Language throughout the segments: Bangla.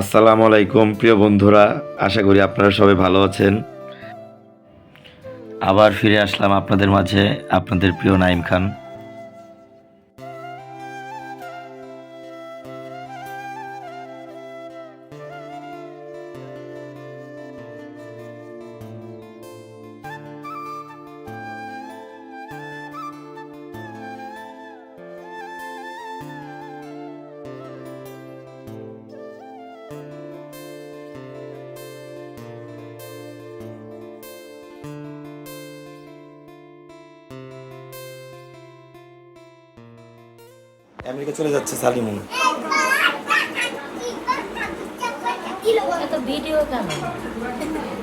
আসসালামু আলাইকুম, প্রিয় বন্ধুরা। আশা করি আপনারা সবাই ভালো আছেন। আবার ফিরে আসলাম আপনাদের মাঝে, আপনাদের প্রিয় নাইম খান। আমেরিকা চলে যাচ্ছে সালিমুন।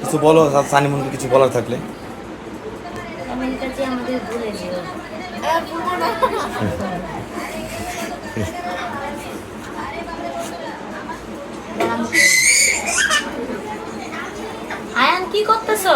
কিছু বলো সালিমুনকে কিছু বলার থাকলে। আয়ান কি করতেছো?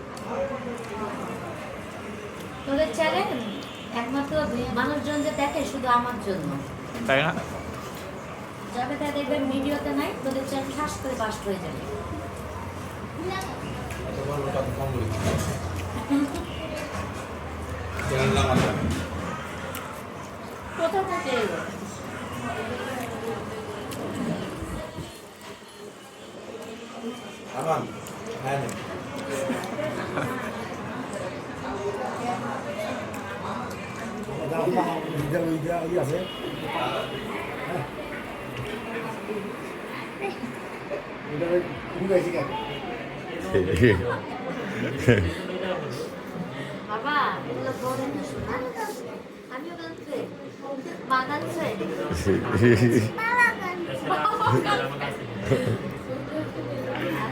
হয়ে তোদের চ্যানেল একমাত্র মানুষজন যে দেখে শুধু আমার জন্য। তাই না? যাবে তাই দেখবেন ভিডিওতে নাই তোদের চ্যানেল ঠাস করে বাস্ট হয়ে যাবে। কোথা থেকে? এলো? বাবা গানছে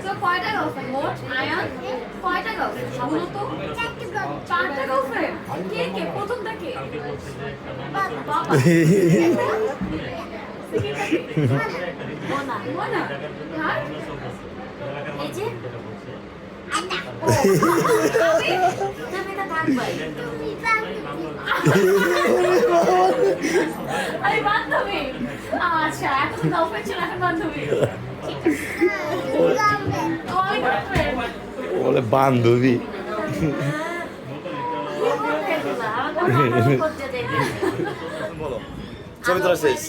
তো কয়টা মোট আয়ান কয়টা গার্লফ্রেন্ড বলো তো। চারটা গার্লফ্রেন্ড কে কে? প্রথমটা কে? বাবা আর এই যে। আরে বান্ধবী। আচ্ছা এখন গার্লফ্রেন্ড ছিল এখন বান্ধবী। বলে বান্ধবী। ছবি তোলা শেষ।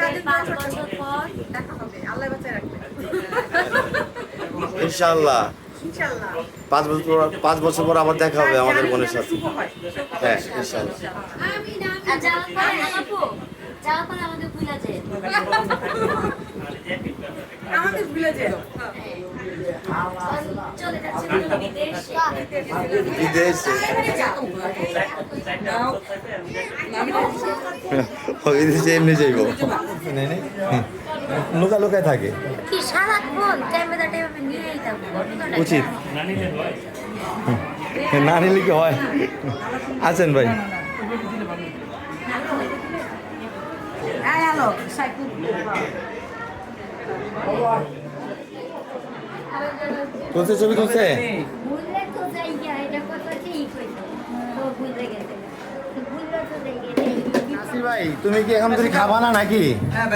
কাছে পাঁচ বছর পর ইনশাআল্লাহ। ইনশাআল্লাহ পাঁচ বছর পর পাঁচ বছর পর আবার দেখা হবে আমাদের বোনের সাথে। হ্যাঁ পরে আমাদের ভুলা যায় বিদেশে এমনি যাইব লুকা লুকায় থাকে? উচিত না নিলে কি হয় আছেন ভাই আলো, সাইকুল তুলছে ছবি তুলছে? ভুললে তো যাই গিয়া, এটা কথা ঠিক হইতো। তো ভুলে গেছে। তো ভুললে তো যাই গিয়া, নাসির ভাই তুমি কি এখন তুমি খাবা না নাকি? হ্যাঁ।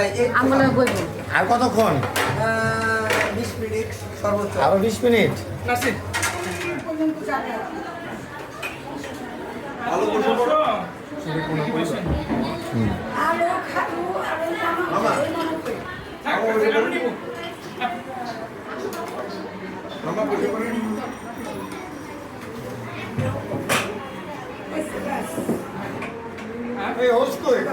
আর কতক্ষণ? বিশ মিনিট সর্বোচ্চ। আরও বিশ মিনিট? নাসির। হ্যাঁ, আপনার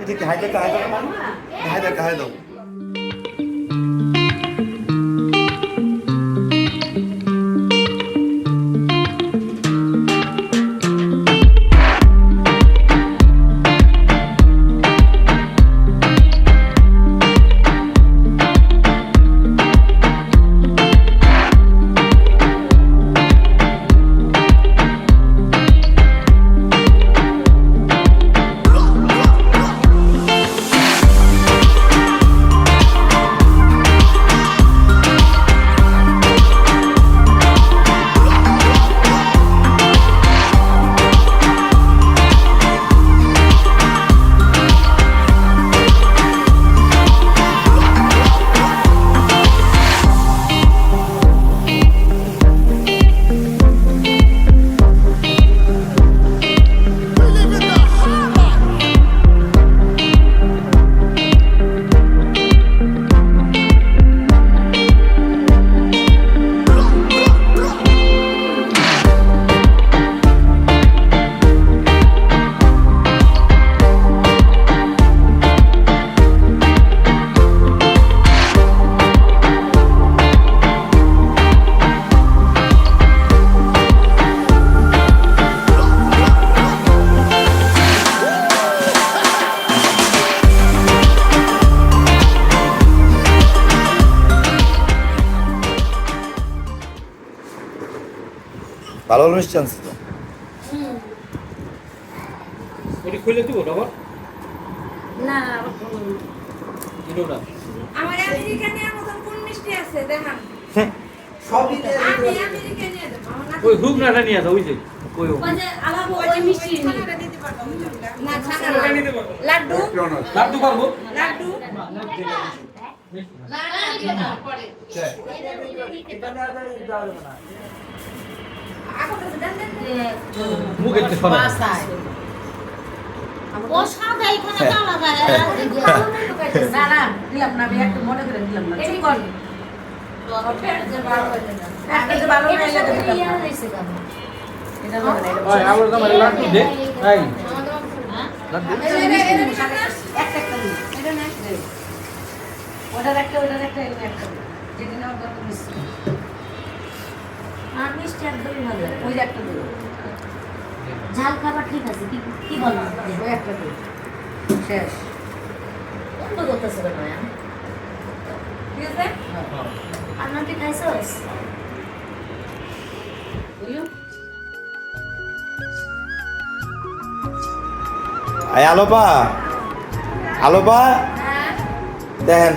এটা কি কি হাইতে হাই দাও হাই দাও হাই দাও তো ওটি খুলে দিব ডবল না দিলো না আমার আমেরিকানের মতন কোন মিষ্টি আছে দেখান সব আমি আমেরিকা নিয়ে আমার ওই হুক নাটা নিয়ে আসো ওই যে ওই হুক ওই আমার মিষ্টি নি ছানা লাড্ডু লাড্ডু পারব লাড্ডু মনে না ওটার একটা ওটার একটা একটা যেটা নেওয়ার দরকার আর মিষ্টি একদমই ভালো লাগে। ওই একটা ঝাল খাবার ঠিক আছে কি কি বলো? ওই একটা দিন শেষ। বন্ধ করতেছে কেন ঠিক আছে? খাইছস এই আলোপা। আলোপা? দেখেন।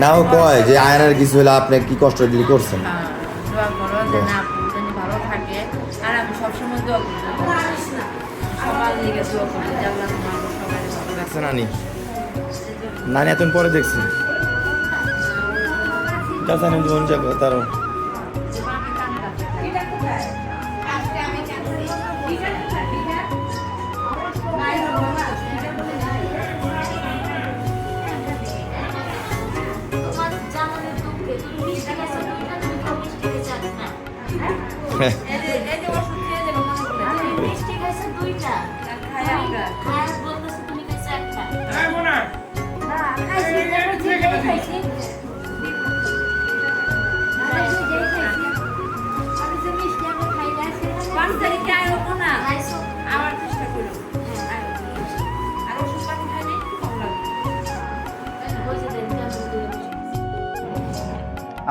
নাও কয় যে আয়নার কিছু হলে আপনি কি কষ্ট দিলি করছেন? হ্যাঁ, দোয়া করো যে না আপু যেন ভালো থাকে। আর আমি সবসময় দোয়া করি সবার লিগে দোয়া করি যে আল্লাহ তোমার সবাই দেখছে নানি। নানি এতদিন পরে দেখছি। চাচা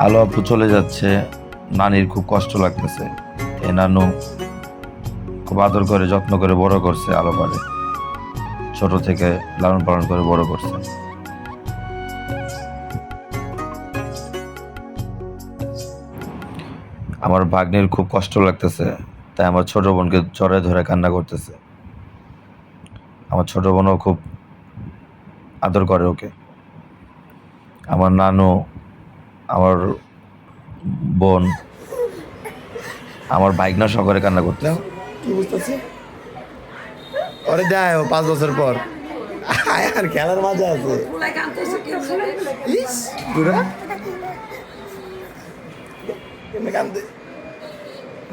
আলো আপু চলে যাচ্ছে। নানির খুব কষ্ট লাগতেছে। এ নানু খুব আদর করে, যত্ন করে বড় করছে আলো পারে ছোট থেকে লালন পালন করে বড় করছে। আমার ভাগ্নের খুব কষ্ট লাগতেছে, তাই আমার ছোট বোনকে জ্বরে ধরে কান্না করতেছে। আমার ছোট বোনও খুব আদর করে ওকে। আমার নানু আমার বোন, আমার বাইক না সহকারে কান্না করতে কি বুঝতেছি? ওরে দেয় পাঁচ বছর পর। আয়ান খেলার মজা আছে?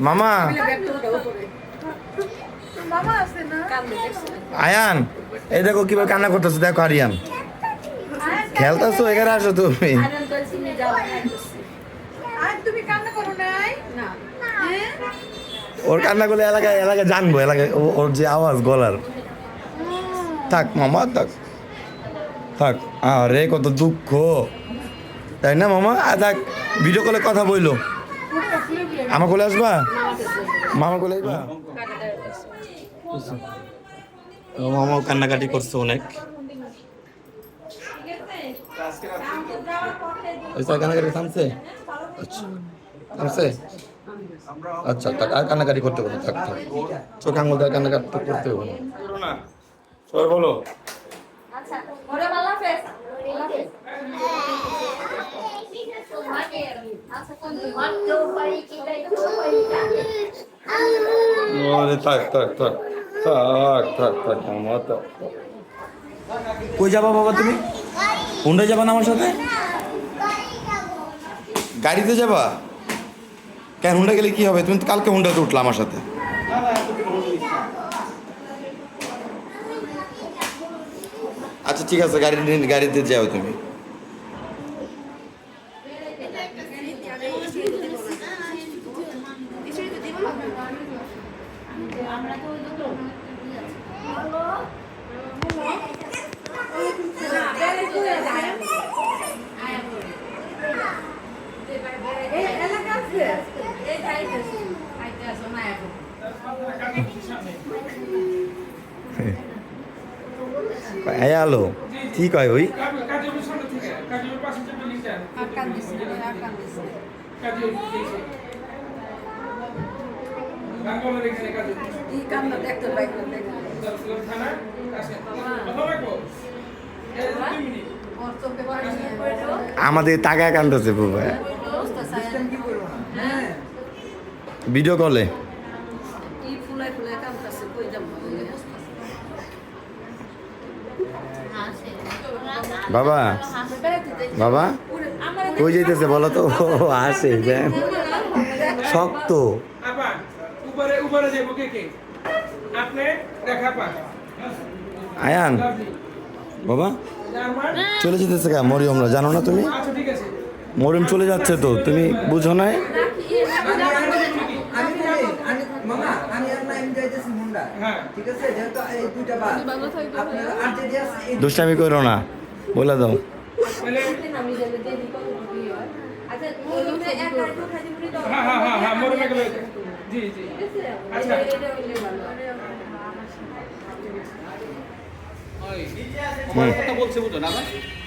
মামা। আয়ান, এই দেখো কীভাবে কান্না করতেছো, দেখো আরিয়ান। খেলতেছো, এখানে আসো তুমি। আর তুমি কান্না করো নাই? না। ওর কান্নাগুলো এলাকায় এলাকায় জানব এলাকায় ও- ওর যে আওয়াজ গলার। থাক মামা থাক। থাক। আরে কত দুঃখ। তাই না মামা? আ, থাক ভিডিও কলে কথা বইলো। আমার কোলে আসবা? মামা কোলে আসবা? ও মামাও কান্নাকাটি করছে অনেক। ওই কান্নাকাটি থামছে? আচ্ছা থামছে? আচ্ছা থাক আর কান্নাকাটি করতে হবে না থাক থাক। চোখ আঙুল দিয়ে কান্নাকাটি করতে হবে না। সবাই বলো। আচ্ছা আচ্ছা কোন আরে থাক থাক থাক থাক থাক থাক থাক। কই যাবা বাবা তুমি? হুন্ডা যাবা না আমার সাথে? গাড়িতে যাবা? কেন, হুন্ডা গেলে কি হবে? তুমি তো কালকে হুন্ডাতে উঠলা আমার সাথে। আচ্ছা ঠিক আছে, গাড়ি, গাড়িতে যাও তুমি এই এলাকা আছে এই খাইতেছি খাইতে আসো না এখন এই আলো কি কয় ওই কাজের সামনে থেকে কাজের পাশে যে বিল্ডিংটা আর কান্দিস না আর কান্দিস না কাজের বাঙ্গালোর এখানে কাজের কি কান্না দেখতে বাইক দেখতে দারুসালাম থানা কাছে কথা রাখব এই যে দুই মিনিট ওর চোখে পানি নিয়ে আমাদের টাকায় কান্দছে বাবা কি হ্যাঁ। ভিডিও কলে কি ফুলাই ফুলাই কান্দছে কই যাব বাবা বাবা কই যাইতেছে বলো তো? ও আসে শক্ত। আপা উপরে উপরে যাব কে কে? আপনি দেখা পা। আয়ান বাবা চলে যেতেছে কা? মরিয়মরা জানো না তুমি? আচ্ছা ঠিক আছে। মরিয়ম চলে যাচ্ছে তো তুমি বুঝো নাই? হ্যাঁ। দুষ্টামি করো না। বলে দাও।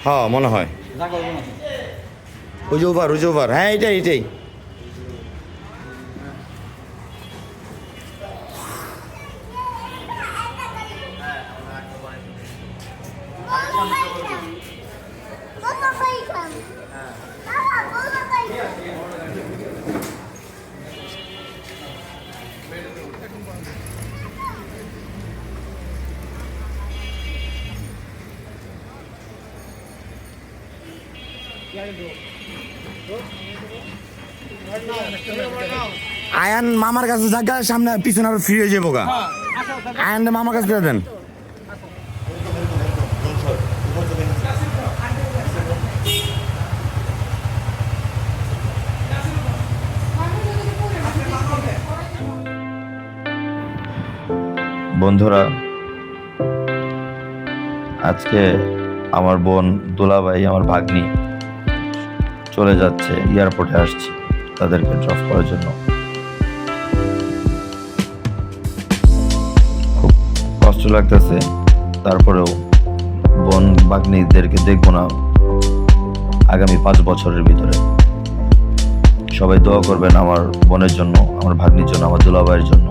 হয় মনে হয়। ওই যে ওভার ওই যে ওভার। হ্যাঁ এটাই এটাই আয়ান মামার কাছে জায়গা সামনে পিছনে আরও ফ্রি হয়ে যাব গা। আয়ান মামার কাছে দেন। বন্ধুরা, আজকে আমার বোন দুলাভাই, আমার ভাগ্নি। চলে যাচ্ছে এয়ারপোর্টে আসছি তাদেরকে ড্রপ করার জন্য। খুব কষ্ট লাগতেছে, তারপরেও বোন ভাগ্নিদেরকে দেখব না আগামী পাঁচ বছরের ভিতরে। সবাই দোয়া করবেন আমার বোনের জন্য, আমার ভাগ্নির জন্য, আমার দুলাভাইয়ের জন্য।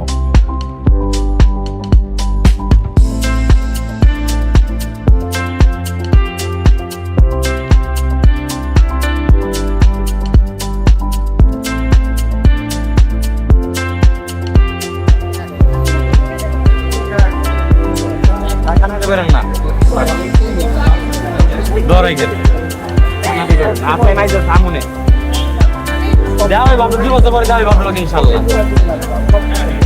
তো সামনে দেওয়া হবে ভাবলো দুই বছর পরে দেওয়া হবে ইনশাল্লাহ।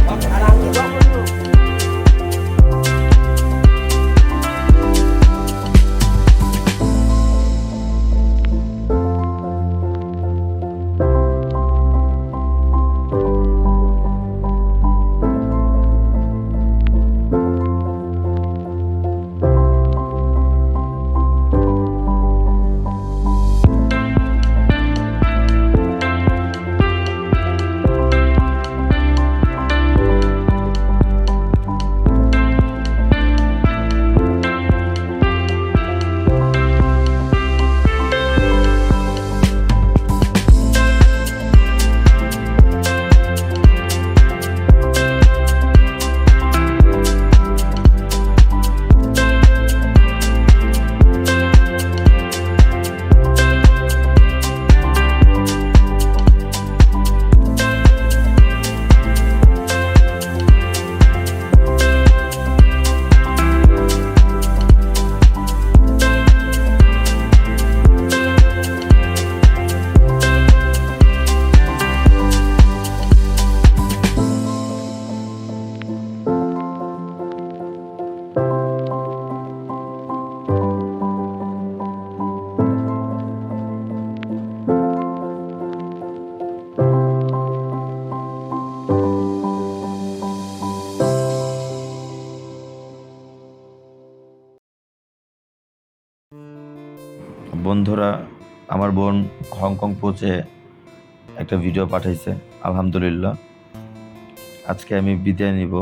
বন্ধুরা, আমার বোন হংকং পৌঁছে একটা ভিডিও পাঠাইছে, আলহামদুলিল্লাহ। আজকে আমি বিদায় নিব।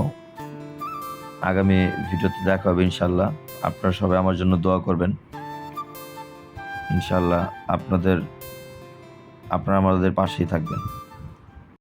আগামী ভিডিওতে দেখা হবে ইনশাল্লাহ। আপনারা সবাই আমার জন্য দোয়া করবেন। ইনশাল্লাহ আপনাদের, আপনারা আমাদের পাশেই থাকবেন।